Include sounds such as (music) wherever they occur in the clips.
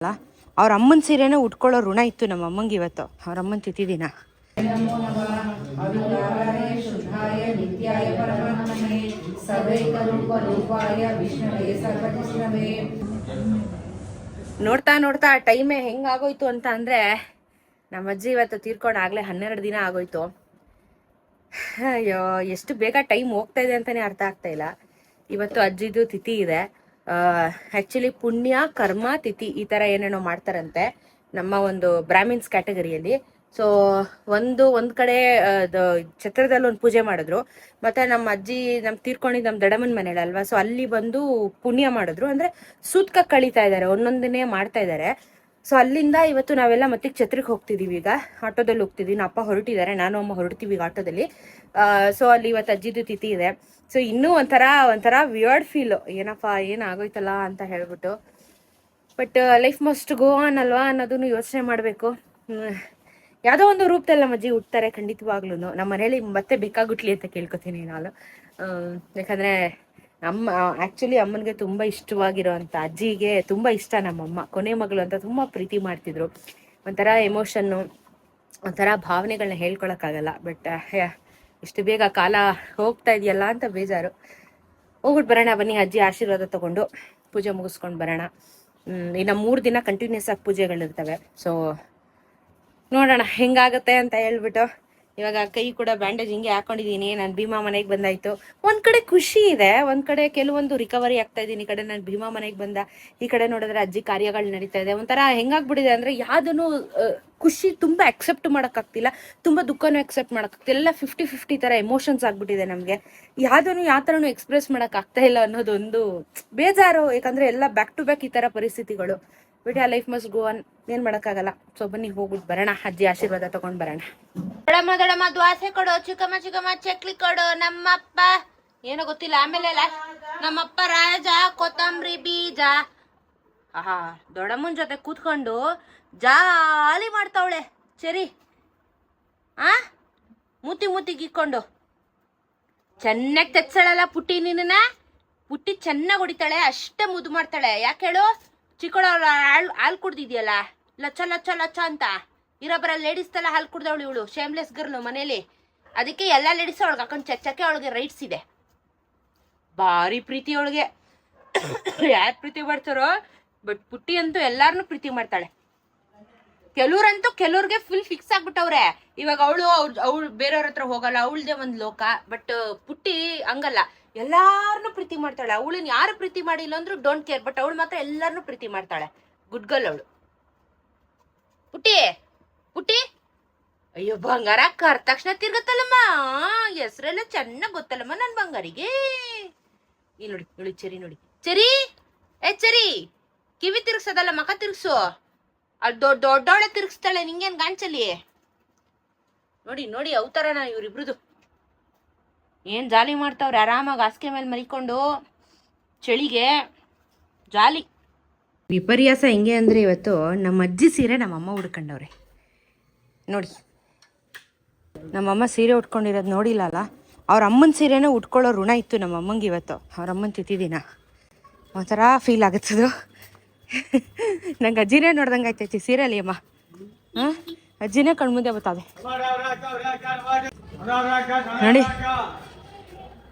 ಅಲ್ಲ? ಅವ್ರ ಅಮ್ಮನ ಸೀರೆನೇ ಉಟ್ಕೊಳ್ಳೋ ಋಣ ಇತ್ತು ನಮ್ಮ ಅಮ್ಮಂಗೆ ಇವತ್ತು. ಅವ್ರ ಅಮ್ಮನ ದಿನ. ನೋಡ್ತಾ ನೋಡ್ತಾ ಟೈಮೇ ಹೆಂಗಾಗೋಯ್ತು ಅಂತ ಅಂದ್ರೆ ನಮ್ಮ ಅಜ್ಜಿ ಇವತ್ತು ತೀರ್ಕೊಂಡು ಆಗ್ಲೇ ಹನ್ನೆರಡು ದಿನ ಆಗೋಯ್ತು. ಅಯ್ಯೋ, ಎಷ್ಟು ಬೇಗ ಟೈಮ್ ಹೋಗ್ತಾ ಇದೆ ಅಂತಾನೆ ಅರ್ಥ ಆಗ್ತಾ ಇಲ್ಲ. ಇವತ್ತು ಅಜ್ಜಿದು ತಿಥಿ ಇದೆ. ಆ್ಯಕ್ಚುಲಿ ಪುಣ್ಯ, ಕರ್ಮ, ತಿಥಿ ಈ ಥರ ಏನೇನೋ ಮಾಡ್ತಾರಂತೆ ನಮ್ಮ ಒಂದು ಬ್ರಾಹ್ಮಿನ್ಸ್ ಕ್ಯಾಟಗರಿಯಲ್ಲಿ. ಸೊ ಒಂದು ಒಂದು ಕಡೆ ಛತ್ರದಲ್ಲಿ ಒಂದು ಪೂಜೆ ಮಾಡಿದ್ರು. ಮತ್ತೆ ನಮ್ಮ ಅಜ್ಜಿ ನಮ್ಮ ತೀರ್ಕೊಂಡಿದ್ದು ನಮ್ಮ ದಡಮನ್ ಮನೇಲಿ ಅಲ್ವಾ? ಸೊ ಅಲ್ಲಿ ಬಂದು ಪುಣ್ಯ ಮಾಡಿದ್ರು. ಅಂದ್ರೆ ಸೂತ್ಕ ಕಳೀತಾ ಇದ್ದಾರೆ, ಒಂದೊಂದನ್ನೇ ಮಾಡ್ತಾ ಇದ್ದಾರೆ. ಸೊ ಅಲ್ಲಿಂದ ಇವತ್ತು ನಾವೆಲ್ಲ ಮತ್ತೆ ಛತ್ರಿಗೆ ಹೋಗ್ತಿದೀವಿ ಈಗ. ಆಟೋದಲ್ಲಿ ಹೋಗ್ತಿದ್ವಿ. ನಮ್ಮ ಅಪ್ಪ ಹೊರಟಿದ್ದಾರೆ. ನಾನು ಅಮ್ಮ ಹೊರಡ್ತೀವಿ ಈಗ ಆಟೋದಲ್ಲಿ. ಸೊ ಅಲ್ಲಿ ಇವತ್ತು ಅಜ್ಜಿದು ತಿಥಿ ಇದೆ. ಸೊ ಇನ್ನೂ ಒಂಥರ ಒಂಥರ ವಿಯರ್ಡ್ ಫೀಲ್ ಏನಪ್ಪ ಏನಾಗೋಯ್ತಲ್ಲ ಅಂತ ಹೇಳ್ಬಿಟ್ಟು. But life must go on ಅಲ್ವಾ ಅನ್ನೋದನ್ನು ಯೋಚನೆ ಮಾಡಬೇಕು. ಯಾವುದೋ ಒಂದು ರೂಪದಲ್ಲಿ ನಮ್ಮ ಅಜ್ಜಿ ಹುಟ್ಟುತ್ತಾರೆ ಖಂಡಿತವಾಗ್ಲೂ ನಮ್ಮ ಮನೇಲಿ ಮತ್ತೆ ಬೇಕಾಗುಟ್ಲಿ ಅಂತ ಕೇಳ್ಕೊತೀನಿ ನಾನು. ಯಾಕಂದ್ರೆ ನಮ್ಮ ಆಕ್ಚುಲಿ ಅಮ್ಮನಿಗೆ ತುಂಬ ಇಷ್ಟವಾಗಿರೋವಂಥ ಅಜ್ಜಿಗೆ ತುಂಬ ಇಷ್ಟ ನಮ್ಮಮ್ಮ. ಕೊನೆ ಮಗಳು ಅಂತ ತುಂಬ ಪ್ರೀತಿ ಮಾಡ್ತಿದ್ರು. ಒಂಥರ ಎಮೋಷನ್ನು ಒಂಥರ ಭಾವನೆಗಳನ್ನ ಹೇಳ್ಕೊಳಕ್ಕಾಗಲ್ಲ. ಬಟ್ ಇಷ್ಟು ಬೇಗ ಕಾಲ ಹೋಗ್ತಾ ಇದೆಯಲ್ಲ ಅಂತ ಬೇಜಾರು. ಹೋಗ್ಬಿಟ್ಟು ಬರೋಣ, ಬನ್ನಿ, ಅಜ್ಜಿ ಆಶೀರ್ವಾದ ತಗೊಂಡು ಪೂಜೆ ಮುಗಿಸ್ಕೊಂಡು ಬರೋಣ. ಇನ್ನು ಮೂರು ದಿನ ಕಂಟಿನ್ಯೂಸ್ ಆಗಿ ಪೂಜೆಗಳಿರ್ತವೆ. ಸೊ ನೋಡೋಣ ಹೆಂಗಾಗತ್ತೆ ಅಂತ ಹೇಳ್ಬಿಟ್ಟು ಇವಾಗ ಕೈ ಕೂಡ ಬ್ಯಾಂಡೇಜ್ ಹಿಂಗೆ ಹಾಕೊಂಡಿದೀನಿ, ನಾನು ಭೀಮಾ ಮನೆಗೆ ಬಂದಾಯ್ತು. ಒಂದ್ ಕಡೆ ಖುಷಿ ಇದೆ, ಒಂದ್ ಕಡೆ ಕೆಲವೊಂದು ರಿಕವರಿ ಆಗ್ತಾ ಇದೀನಿ ಈ ಕಡೆ ನಾನು ಭೀಮಾ ಮನೆಗೆ ಬಂದ, ಈ ಕಡೆ ನೋಡಿದ್ರೆ ಅಜ್ಜಿ ಕಾರ್ಯಗಳು ನಡೀತಾ ಇದೆ. ಒಂಥರ ಹೆಂಗಾಗ್ಬಿಟ್ಟಿದೆ ಅಂದ್ರೆ ಯಾವ್ದನ್ನು ಖುಷಿ ತುಂಬಾ ಅಕ್ಸೆಪ್ಟ್ ಮಾಡೋಕ್ಕಾಗ್ತಿಲ್ಲ, ತುಂಬಾ ದುಃಖನೂ ಅಕ್ಸೆಪ್ಟ್ ಮಾಡೋಕ್ಕಾಗ್ತಿಲ್ಲ. ಎಲ್ಲ ಫಿಫ್ಟಿ ಫಿಫ್ಟಿ ಥರ ಎಮೋಷನ್ಸ್ ಆಗ್ಬಿಟ್ಟಿದೆ ನಮಗೆ. ಯಾವ್ದನ್ನು, ಯಾವ ಥರನೂ ಎಕ್ಸ್ಪ್ರೆಸ್ ಮಾಡಕ್ ಆಗ್ತಾ ಇಲ್ಲ ಅನ್ನೋದೊಂದು ಬೇಜಾರು. ಯಾಕಂದ್ರೆ ಎಲ್ಲ ಬ್ಯಾಕ್ ಟು ಬ್ಯಾಕ್ ಈ ಥರ ಪರಿಸ್ಥಿತಿಗಳು. But life must go on ಏನ್ ಮಾಡಕ್ಕಾಗಲ್ಲ. ಸೊ ಬನ್ನಿ ಹೋಗ್ಬಿಟ್ಟು ಬರೋಣ. ಅಜ್ಜಿ ಆಶೀರ್ವಾದ ತಗೊಂಡ್ ಬರೋಣ. ದೊಡಮ್ಮ ದೊಡಮ್ಮ ದ್ವಾಸೆ ಕೊಡು. ಚಿಕ್ಕಮ್ಮ ಚಿಕ್ಕಮ್ಮ ಚಕ್ಲಿ ಕೊಡು. ನಮ್ಮಪ್ಪ, ಏನೋ ಗೊತ್ತಿಲ್ಲ. ಆಮೇಲೆ ನಮ್ಮ ನಮ್ಮಪ್ಪ ರಾಜ, ಕೊತ್ತಂಬರಿ ಬೀಜ. ಆಹಾ ದೊಡಮ್ಮನ ಜೊತೆ ಕೂತ್ಕೊಂಡು ಜಾಲಿ ಮಾಡ್ತಾವಳೆ. ಸರಿ ಆ? ಮೂತಿ ಮೂತಿ ಗಿಕ್ಕೊಂಡು. ಚೆನ್ನಾಗಿ ತೆಚ್ಚಳಲ್ಲ ಪುಟ್ಟಿ ನಿನ್ನ ಪುಟ್ಟಿ ಚೆನ್ನಾಗಿ ಹೊಡಿತಾಳೆ. ಅಷ್ಟೇ ಮುದ್ದು ಮಾಡ್ತಾಳೆ. ಯಾಕೆ ಹೇಳು? ಚಿಕ್ಕಳ ಹಾಲು ಹಾಲು ಕುಡ್ದಿದ್ಯಲ್ಲ? ಲಚ್ಚ ಲಚ್ಚ ಲಚ್ಚ ಅಂತ. ಇರೋಬ್ಬರ ಲೇಡೀಸ್ ಎಲ್ಲ ಹಾಲು ಕುಡ್ದವಳು ಇವಳು ಶೇಮ್ಲೆಸ್ ಗರ್ಲು ಮನೇಲಿ. ಅದಕ್ಕೆ ಎಲ್ಲ ಲೇಡೀಸ್ ಅವಳಿಗೆ ಹಾಕೊಂಡು ಚಚ್ಚಕ್ಕೆ ಅವಳಿಗೆ ರೈಟ್ಸ್ ಇದೆ. ಭಾರಿ ಪ್ರೀತಿ ಅವಳಿಗೆ. (coughs) ಯಾರು ಪ್ರೀತಿ ಮಾಡ್ತಾರೋ ಬಟ್ ಪುಟ್ಟಿ ಅಂತೂ ಎಲ್ಲಾರನು ಪ್ರೀತಿ ಮಾಡ್ತಾಳೆ. ಕೆಲವ್ರಂತೂ ಕೆಲವ್ರಿಗೆ ಫುಲ್ ಫಿಕ್ಸ್ ಆಗ್ಬಿಟ್ಟವ್ರೆ. ಇವಾಗ ಅವಳು ಅವ್ರ ಅವಳು ಬೇರೆಯವ್ರ ಹತ್ರ ಹೋಗಲ್ಲ, ಅವಳದೇ ಒಂದು ಲೋಕ ಬಟ್ ಪುಟ್ಟಿ ಹಂಗಲ್ಲ. ಎಲ್ಲಾರನ್ನೂ ಪ್ರೀತಿ ಮಾಡ್ತಾಳೆ. ಅವಳನ್ನ ಯಾರು ಪ್ರೀತಿ ಮಾಡಿಲ್ಲ ಅಂದ್ರೂ ಡೋಂಟ್ ಕೇರ್ ಬಟ್ ಅವಳು ಮಾತ್ರ ಎಲ್ಲಾರನ್ನೂ ಪ್ರೀತಿ ಮಾಡ್ತಾಳೆ. ಗುಡ್ ಗರ್ಲ್ ಅವಳು. ಪುಟ್ಟಿ ಪುಟ್ಟಿ. ಅಯ್ಯೋ, ಬಂಗಾರ ಕರ್ ತಕ್ಷಣ ತಿರ್ಗತ್ತಲ್ಲಮ್ಮ. ಹೆಸರೆಲ್ಲ ಚೆನ್ನಾಗ್ ಗೊತ್ತಲ್ಲಮ್ಮ ನನ್ ಬಂಗಾರಿಗೆ. ಈ ನೋಡಿ ನೋಡಿ ಚರಿ ನೋಡಿ. ಚರಿ? ಏ, ಚರಿ. ಕಿವಿ ತಿರ್ಗ್ಸದಲ್ಲ ಮಕ ತಿರ್ಗ್ಸು. ಅಲ್ಲಿ ದೊಡ್ಡ ದೊಡ್ಡವಳೆ ತಿರ್ಗಿಸ್ತಾಳೆ. ನಿಂಗೇನ್ ಗಾಂಚಲಿ ನೋಡಿ ನೋಡಿ, ಅವತಾರನ ಇವ್ರಿಬ್ರದು. ಏನ್ ಜಾಲಿ ಮಾಡ್ತಾವ್ರೆ? ಆರಾಮಾಗಿ ಹಾಸಿಗೆ ಮೇಲೆ ಮಲಿಕೊಂಡು ಚಳಿಗೆ ಜಾಲಿ. ವಿಪರ್ಯಾಸ ಹೆಂಗೆ ಅಂದರೆ ಇವತ್ತು ನಮ್ಮ ಅಜ್ಜಿ ಸೀರೆ ನಮ್ಮಮ್ಮ ಉಡ್ಕೊಂಡವ್ರೆ. ನೋಡಿ. ನಮ್ಮಮ್ಮ ಸೀರೆ ಉಟ್ಕೊಂಡಿರೋದು ನೋಡಿಲ್ಲ ಅಲ್ಲ? ಅವ್ರ ಅಮ್ಮನ ಸೀರೆನೇ ಉಟ್ಕೊಳ್ಳೋ ಋಣ ಇತ್ತು ನಮ್ಮ ಅಮ್ಮಂಗೆ ಇವತ್ತು. ಅವ್ರ ಅಮ್ಮನ ತಿಥಿದಿನ ಒಂಥರ ಫೀಲ್ ಆಗುತ್ತದು ನಂಗೆ ಅಜ್ಜಿನೇ ನೋಡ್ದಂಗೆ ಆಯ್ತೈತಿ ಸೀರೆಯಲ್ಲಿ ಅಮ್ಮ. ಹಾಂ? ಅಜ್ಜಿನೇ ಕಣ್ಮುಂದೆ ಬರ್ತದೆ ನೋಡಿ.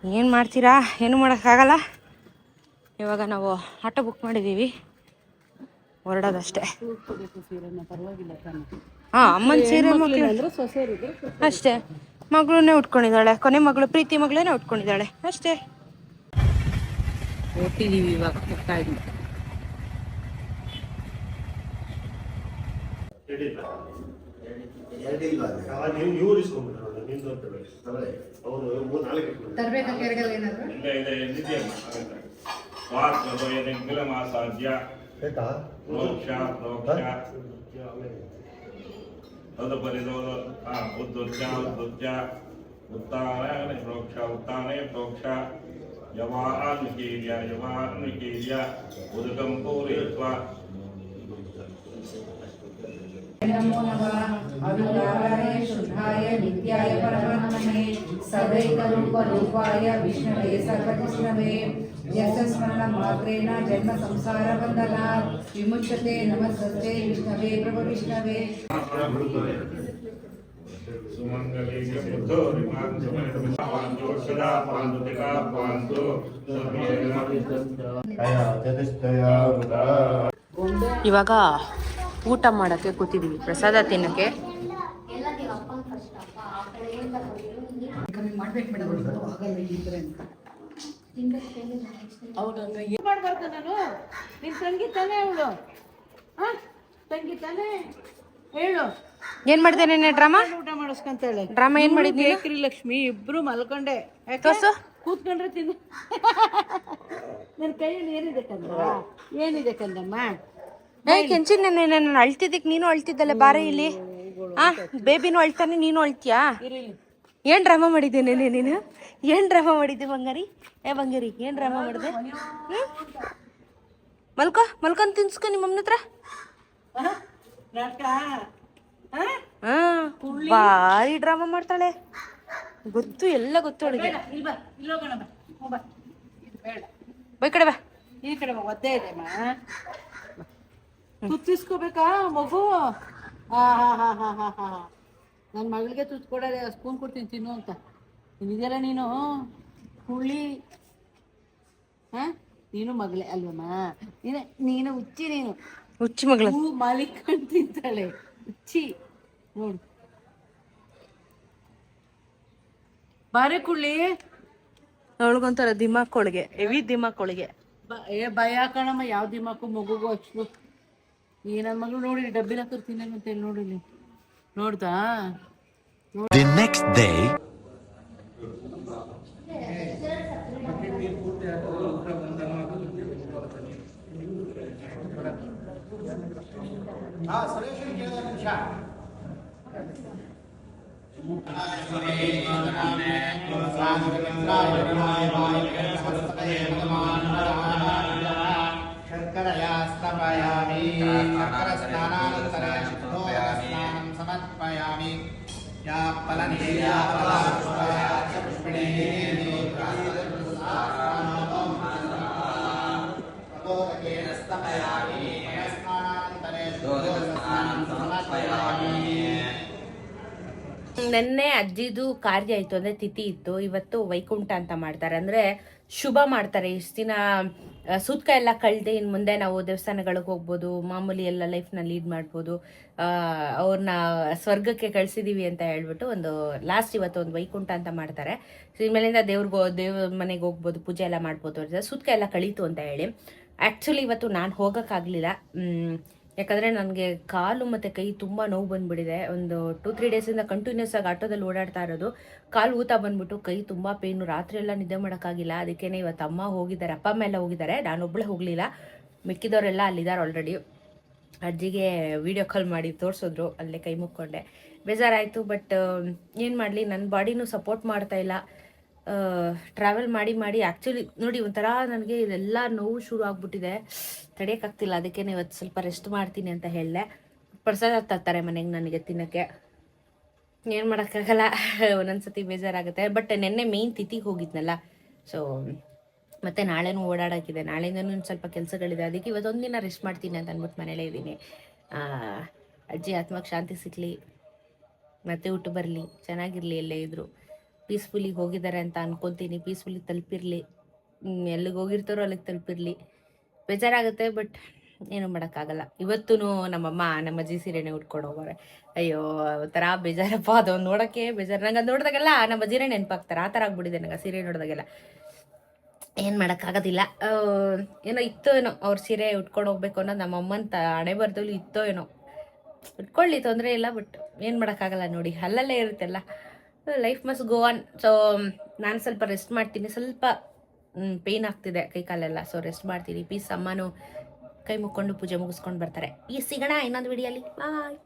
ಏನು ಮಾಡ್ತೀರಾ? ಏನು ಮಾಡೋಕ್ಕಾಗಲ್ಲ ಇವಾಗ ನಾವು ಆಟೋ ಬುಕ್ ಮಾಡಿದ್ದೀವಿ ಹೊರಡೋದಷ್ಟೇ. ಹಾಂ ಅಮ್ಮನ ಸೀರೆ ಅಷ್ಟೇ. ಮಗಳನ್ನೇ ಉಟ್ಕೊಂಡಿದ್ದಾಳೆ. ಕೊನೆ ಮಗಳು ಪ್ರೀತಿ ಮಗಳನ್ನೇ ಉಟ್ಕೊಂಡಿದ್ದಾಳೆ. ಅಷ್ಟೇ. ಹೊಟ್ಟಿದ್ದೀವಿ ಇವಾಗ ಹೋಗ್ತಾ ನಿಮ್ದು ಅಂತ ಹೇಳಿ ತಲೆ ಅವರು ಮೂರು ನಾಲ್ಕು ತರಬೇಕಾ ಕೆರೆಗಲ್ಲ ಏನಾದ್ರು ಇಲ್ಲ ಇದೆ ನಿದ್ಯಮ್ಮ ಸ್ವಾತ್ಮಲ ಮಾಸಾಧ್ಯ ಮೋಕ್ಷ ಮೋಕ್ಷ ತದಪರಿ ಉದ್ದುತ್ಯ ಉದ್ದುತ್ಯ ಉತ್ತಾನೆ ಪ್ರೋಕ್ಷ ಉತ್ತಾನೆ ಪ್ರೋಕ್ಷ ಯವಾನ್ವಿಕೇರ್ಯ ಯವಾನ್ವಿಕೇರ್ಯ ಉದಕಂ ಪೂರಯಿತ್ವ ನಮೋ ನಮಃ सदैकरूपरूपाय विष्णवे सर्वजिष्णवे यस्य स्मरणमात्रेण जन्म संसारबन्धनात् ವಿಮುಚ್ಯತೆ ನಮಸ್ತೆ ವಿಷ್ಣವೇ ಪ್ರಭು ವಿಷ್ಣವೇ ಸುಮಂಗಲಿ ಬುದ್ಧೋ ರಿಮಾನ್ ಸುಮಂಗಲಿ ಪಾಂತು ಸದಾ ಪಾಂತು ತಿಕಾ ಪಾಂತು ಇವಾಗ ಊಟ ಮಾಡೋಕ್ಕೆ ಕೂತಿದ್ದೀವಿ ಪ್ರಸಾದ ತಿನ್ನಕ್ಕೆ ಕಮ್ಮಿ ಮಾಡ್ಬೇಕು ಆಗಲ್ಲ ಈ ಥರ ಅಂತ. ಮಾಡ್ಬಾರ್ದು ನಾನು? ನಿನ್ ತಂಗಿ ತಾನೇ ಅವಳು. ಹಾ? ತಂಗಿ ತಾನೇ? ಹೇಳು. ಏನ್ ಮಾಡಿದೆ ನೆನ್ನೆ ಡ್ರಾಮಾ? ಊಟ ಮಾಡಿಸ್ಕೊಂತಾಳೆ ಡ್ರಾಮಾ ಏನ್ ಮಾಡಿದ್ನಿ ಏಕ್ರಿ ಲಕ್ಷ್ಮಿ ಇಬ್ರು ಮಲ್ಕೊಂಡೆ. ಯಾಕ? ತೋರ್ಸು. ಕೂತ್ಕೊಂಡ್ರೆ ತಿನ್ನು. ನನ್ನ ಕೈಯಲ್ಲಿ ಏನಿದೆ ಕಂದಮ್ಮ? ಏನಿದೆ ಕಂದಮ್ಮ? ಏ ಕೆಂಚಿನ ನೆನ್ನೆ ನಾನು ಅಳ್ತಿದ್ದಕ್ ನೀನು ಅಳ್ತಿದ್ದಲ್ಲ ಬಾರೆ ಇಲ್ಲಿ. ಆ ಬೇಬಿನೂ ಅಳ್ತಾನೆ ನೀನು ಅಳ್ತೀಯಾ? ಏನ್ ಡ್ರಾಮಾ ಮಾಡಿದ್ದೆ ನೆನೆ ನೀನು? ಏನ್ ಡ್ರಾಮಾ ಮಾಡಿದ್ದೆ ಬಂಗಾರಿ? ಏ ಬಂಗಾರಿ ಏನ್ ಡ್ರಾಮಾ ಮಾಡಿದೆ? ಮಲ್ಕೊ ಮಲ್ಕೋ ಮಲ್ಕೊಂಡ್ ತಿನ್ಸ್ಕೊ ನಿಮ್ಮ ಅಮ್ಮನ ಹತ್ರ. ಹಾ ಹಾ ಭಾರಿ ಡ್ರಾಮಾ ಮಾಡ್ತಾಳೆ. ಗೊತ್ತು ಎಲ್ಲ ಗೊತ್ತು ಅವಳಿಗೆ. ಬಾ ಕಡೆ ಬಾ. ಈ ಕಡೆ ಒದ್ದೆ ಇದೆ ಮಾ. ತುತ್ತಿಸ್ಕೋಬೇಕಾ ಮಗು? ಆ ಹಾ ಹಾ ಹಾ ಹಾ ಹಾ. ನನ್ನ ಮಗಳಿಗೆ ತುತ್ತು ಕೊಡೋದೆ ಸ್ಪೂನ್ ಕೊಡ್ತೀನಿ ತಿನ್ನು ಅಂತ. ಇದೆಯಲ್ಲ ನೀನು ಹುಳಿ ಹಾ? ನೀನು ಮಗಳೇ ಅಲ್ವಮ್ಮ? ನೀನು ನೀನು ಉಚ್ಚಿ ನೀನು. ಹುಚ್ಚಿ ಮಗಳ. ಹೂ ಮಾಲಿಕಂಡು ತಿಂತಾಳೆ ಉಚ್ಚಿ ನೋಡು. ಬಾರೆ ಕುಳ್ಳಿ. ದಿಮಾಕ್ ದಿಮಾಕೋಳಿಗೆ ಹೆವಿ ದಿಮಾಕ್ ಒಳಗೆ ಏ ಭಯ ಕಣಮ್ಮ ಯಾವ ದಿಮಾಕು ಮಗುಗೂ ಅಷ್ಟು. ಈ ನನ್ನ ಮಗಳು ನೋಡಿ ಡಬ್ಬಿನ ಹಾಕಿರ್ತೀನಿ ಅಂತ ಹೇಳಿ ನೋಡಿ ಇಲ್ಲಿ. ನೋಡ್ದಾ The next ನೆನ್ನೆ ಅಜ್ಜಿದು ಕಾರ್ಯ ಇತ್ತು ಅಂದ್ರೆ ತಿಥಿ ಇತ್ತು. ಇವತ್ತು ವೈಕುಂಠ ಅಂತ ಮಾಡ್ತಾರೆ. ಅಂದ್ರೆ ಶುಭ ಮಾಡ್ತಾರೆ. ಇಷ್ಟು ದಿನ ಸೂತ್ಕ ಎಲ್ಲ ಕಳ್ದೆ ಇನ್ ಮುಂದೆ ನಾವು ದೇವಸ್ಥಾನಗಳಿಗೆ ಹೋಗ್ಬೋದು, ಮಾಮೂಲಿ ಎಲ್ಲ ಲೈಫ್ನ ಲೀಡ್ ಮಾಡ್ಬೋದು. ಅವ್ರನ್ನ ಸ್ವರ್ಗಕ್ಕೆ ಕಳ್ಸಿದೀವಿ ಅಂತ ಹೇಳ್ಬಿಟ್ಟು ಒಂದು ಲಾಸ್ಟ್ ಇವತ್ತು ಒಂದು ವೈಕುಂಠ ಅಂತ ಮಾಡ್ತಾರೆ. ಸಿಮೇಲಿಂದ ಇನ್ಮೇಲಿಂದ ದೇವ್ರಿಗೋ ದೇವ್ರ ಮನೆಗೆ ಹೋಗ್ಬೋದು, ಪೂಜೆ ಎಲ್ಲ ಮಾಡ್ಬೋದು ಸೂತ್ಕ ಎಲ್ಲ ಕಳೀತು ಅಂತ ಹೇಳಿ. ಆ್ಯಕ್ಚುಲಿ ಇವತ್ತು ನಾನು ಹೋಗೋಕ್ಕಾಗಲಿಲ್ಲ. ಯಾಕಂದರೆ ನನಗೆ ಕಾಲು ಮತ್ತು ಕೈ ತುಂಬ ನೋವು ಬಂದ್ಬಿಟ್ಟಿದೆ. ಒಂದು ಟೂ ತ್ರೀ ಡೇಸಿಂದ ಕಂಟಿನ್ಯೂಸ್ ಆಗಿ ಆಟೋದಲ್ಲಿ ಓಡಾಡ್ತಾ ಇರೋದು. ಕಾಲು ಊತ ಬಂದ್ಬಿಟ್ಟು ಕೈ ತುಂಬ ಪೇನು ರಾತ್ರಿ ಎಲ್ಲ ನಿದ್ದೆ ಮಾಡೋಕ್ಕಾಗಿಲ್ಲ. ಅದಕ್ಕೇ ಇವತ್ತು ಅಮ್ಮ ಹೋಗಿದ್ದಾರೆ, ಅಪ್ಪ ಅಮ್ಮ ಎಲ್ಲ ಹೋಗಿದ್ದಾರೆ. ನಾನೊಬ್ಬಳೇ ಹೋಗಲಿಲ್ಲ. ಮಿಕ್ಕಿದವರೆಲ್ಲ ಅಲ್ಲಿದ್ದಾರೆ ಆಲ್ರೆಡಿ ಅಜ್ಜಿಗೆ ವಿಡಿಯೋ ಕಾಲ್ ಮಾಡಿ ತೋರಿಸಿದ್ರು, ಅಲ್ಲೇ ಕೈ ಮುಕ್ಕೊಂಡೆ. ಬೇಜಾರಾಯಿತು ಬಟ್ ಏನು ಮಾಡಲಿ? ನನ್ನ ಬಾಡಿನೂ ಸಪೋರ್ಟ್ ಮಾಡ್ತಾ ಇಲ್ಲ. ಟ್ರಾವೆಲ್ ಮಾಡಿ ಮಾಡಿ ಆ್ಯಕ್ಚುಲಿ ನೋಡಿ ಒಂಥರ ನನಗೆ ಇದೆಲ್ಲ ನೋವು ಶುರು ಆಗ್ಬಿಟ್ಟಿದೆ. ತಡೆಯೋಕ್ಕಾಗ್ತಿಲ್ಲ ಅದಕ್ಕೆ ಇವತ್ತು ಸ್ವಲ್ಪ ರೆಸ್ಟ್ ಮಾಡ್ತೀನಿ ಅಂತ ಹೇಳಿದೆ. ಪ್ರಸಾದ ತರ್ತಾರೆ ಮನೆಗೆ ನನಗೆ ತಿನ್ನೋಕ್ಕೆ. ಏನು ಮಾಡೋಕ್ಕಾಗಲ್ಲ, ಒಂದೊಂದ್ಸತಿ ಬೇಜಾರಾಗುತ್ತೆ. ಬಟ್ ನಿನ್ನೆ ಮೇಯ್ನ್ ತಿಥಿಗೆ ಹೋಗಿದ್ನಲ್ಲ ಸೊ ಮತ್ತೆ ನಾಳೆನೂ ಓಡಾಡೋಕ್ಕಿದೆ. ನಾಳೆಯಿಂದನೂ ಸ್ವಲ್ಪ ಕೆಲಸಗಳಿದೆ. ಅದಕ್ಕೆ ಇವತ್ತೊಂದು ದಿನ ರೆಸ್ಟ್ ಮಾಡ್ತೀನಿ ಅಂತ ಅಂದ್ಬಿಟ್ಟು ಮನೇಲೇ ಇದ್ದೀನಿ. ಅಜ್ಜಿ ಆತ್ಮಕ್ಕೆ ಶಾಂತಿ ಸಿಗಲಿ, ಮತ್ತೆ ಊಟ ಬರಲಿ. ಚೆನ್ನಾಗಿರಲಿ ಎಲ್ಲೇ ಇದ್ರು. ಪೀಸ್ಫುಲ್ಲಿಗೆ ಹೋಗಿದ್ದಾರೆ ಅಂತ ಅನ್ಕೊತೀನಿ. ಪೀಸ್ಫುಲ್ಲಿ ತಲುಪಿರಲಿ. ಎಲ್ಲಿಗೆ ಹೋಗಿರ್ತಾರೋ ಅಲ್ಲಿಗೆ ತಲುಪಿರಲಿ. ಬೇಜಾರಾಗುತ್ತೆ ಬಟ್ ಏನು ಮಾಡೋಕ್ಕಾಗಲ್ಲ. ಇವತ್ತೂ ನಮ್ಮಮ್ಮ, ನಮ್ಮ ಅಜ್ಜಿ ಸೀರೆನೇ ಉಟ್ಕೊಂಡು ಹೋಗೋರೆ ಅಯ್ಯೋ, ಒಂಥರ ಬೇಜಾರಪ್ಪ. ಅದು ನೋಡೋಕ್ಕೆ ಬೇಜಾರು. ನಂಗೆ ಅದು ನೋಡಿದಾಗೆಲ್ಲ ನಮ್ಮ ಅಜ್ಜಿನೇ ನೆನಪಾಗ್ತಾರೆ. ಆ ಥರ ಆಗ್ಬಿಟ್ಟಿದೆ ನಂಗೆ ಸೀರೆ ನೋಡಿದಾಗೆಲ್ಲ. ಏನು ಮಾಡೋಕ್ಕಾಗೋದಿಲ್ಲ. ಏನೋ ಇತ್ತೋ ಏನೋ ಅವ್ರ ಸೀರೆ ಉಟ್ಕೊಂಡು ಹೋಗ್ಬೇಕು ಅನ್ನೋದು ನಮ್ಮ ಅಮ್ಮನ ತ ಹಣೆ ಬರ್ದಲ್ಲಿ ಇತ್ತೋ ಏನೋ. ಉಟ್ಕೊಳ್ಳಿ, ತೊಂದರೆ ಇಲ್ಲ ಬಟ್ ಏನು ಮಾಡೋಕ್ಕಾಗಲ್ಲ ನೋಡಿ. ಅಲ್ಲಲ್ಲೇ ಇರುತ್ತಲ್ಲ. ಲೈಫ್ ಮಸ್ ಗೋ ಆನ್ ಸೊ ನಾನು ಸ್ವಲ್ಪ ರೆಸ್ಟ್ ಮಾಡ್ತೀನಿ. ಸ್ವಲ್ಪ ಪೇಯ್ನ್ ಆಗ್ತಿದೆ ಕೈ ಕಾಲೆಲ್ಲ. ಸೊ ರೆಸ್ಟ್ ಮಾಡ್ತೀನಿ. ಪೀಸ್ ಅಮ್ಮನೂ ಕೈ ಮುಕ್ಕೊಂಡು ಪೂಜೆ ಮುಗಿಸ್ಕೊಂಡು ಬರ್ತಾರೆ. ಈ ಸಿಗೋಣ ಇನ್ನೊಂದು ವಿಡಿಯೋಲಿ ಬಾಯ್